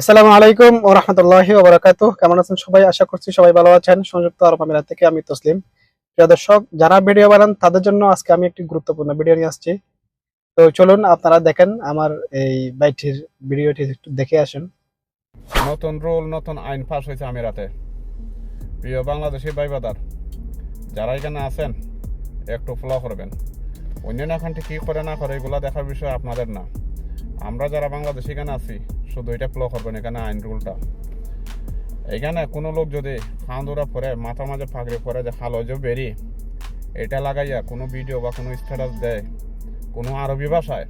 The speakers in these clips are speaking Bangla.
আসসালামু আলাইকুম ও রহমতুল্লাহি ওবরাকাত কেমন আছেন সবাই? আশা করছি সবাই ভালো আছেন। সংযুক্ত আরব আমিরাত থেকে আমি তসলিম। প্রিয় দর্শক, যারা ভিডিও বানান, তাদের জন্য আজকে আমি একটি গুরুত্বপূর্ণ ভিডিও নিয়ে আসছি। তো চলুন, আপনারা দেখেন আমার এই বাইটির ভিডিওটি একটু দেখে আসেন। নতুন রুল, নতুন আইন পাস হয়েছে আমিরাতে। প্রিয় বাংলাদেশি ভাইবাদার যারা এখানে আছেন, একটু ফলো করবেন। অন্যান্য এখানটি কী করে না করে এগুলো দেখার বিষয় আপনাদের না। আমরা যারা বাংলাদেশি এখানে আছি, শুধু এটা ফলো করবেন এখানে আইন রুলটা। এখানে কোনো লোক যদি খান্দুরা পরে, মাথা মাঝে ফাঁকড়ে পরে যে হালো যে বেরি, এটা লাগাইয়া কোনো ভিডিও বা কোনো স্ট্যাটাস দেয় কোনো আরবি ভাষায়,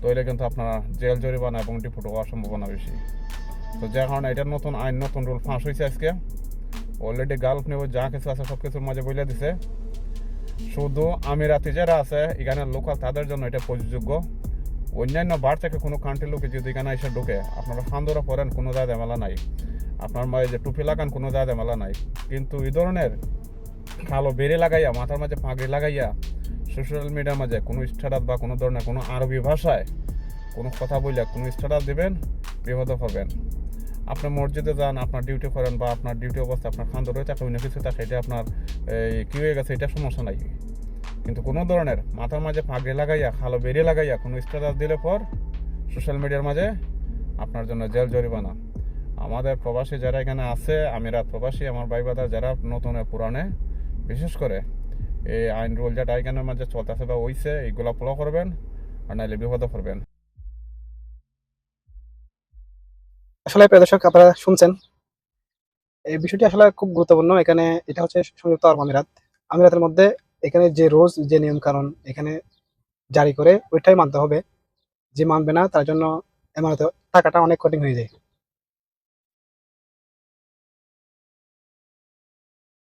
তাহলে কিন্তু আপনারা জেল, জরিমানা এবং ডিপুট হওয়ার সম্ভাবনা বেশি। তো যার কারণে এটার নতুন আইন, নতুন রুল ফাঁস হয়েছে আজকে। অলরেডি গালফ নেব যা কিছু আছে সব কিছুর মাঝে বলে দিছে। শুধু আমিরাতি যারা আছে এখানে লোকাল তাদের জন্য এটা প্রযোজ্য অন্যান্য বার থেকে কোনো কান্ট্রির লোকে যদি এখানে এসে ঢুকে আপনারা খান্দরা পরেন কোনো দায় ঝামেলা নাই। আপনার মাঝে যে টুপি লাগান কোনো দায় ঝামেলা নাই। কিন্তু এই ধরনের কালো বেড়ে লাগাইয়া মাথার মাঝে পাগড়ি লাগাইয়া সোশ্যাল মিডিয়ার মাঝে কোনো স্ট্যাটাস বা কোনো ধরনের কোনো আরবি ভাষায় কোনো কথা বললে কোনো স্ট্যাটাস দেবেন বিপদে হবেন আপনি মসজিদে যান আপনার ডিউটি করেন বা আপনার ডিউটি অবস্থা আপনার খান্দর হয়ে থাকে অন্য কিছু থাকে এটা আপনার এই, কি হয়ে গেছে এটা সমস্যা নাই। কিন্তু কোনো ধরনের মাথার মাঝে পাগড়ি লাগাইয়া, খালো বেরিয়ে লাগাইয়া কোনো স্ট্যাটাস দিলে পর সোশ্যাল মিডিয়ার মাঝে আপনার জন্য জেল জরিমানা। আমাদের প্রবাসী যারা এখানে আছে আমিরাত প্রবাসী, আমার ভাই বাদার যারা নতুন পুরানে বিশেষ করে এই আইন রুল যেটা এখানের মাঝে চলতেছে বা হইছে, এইগুলা ফলো করবেন আর নাহলে বিপদে পড়বেন। আসলে প্রিয় দর্শক, আপনারা শুনছেন। এই বিষয়টি আসলে খুব গুরুত্বপূর্ণ। এখানে এটা হচ্ছে সংযুক্ত আরব আমিরাত। আমিরাতের মধ্যে এখানে যে রোজ যে নিয়ম কারণ এখানে জারি করে, ওইটাই মানতে হবে। যে মানবে না, তার জন্য এমন টাকাটা অনেক কঠিন হয়ে যায়।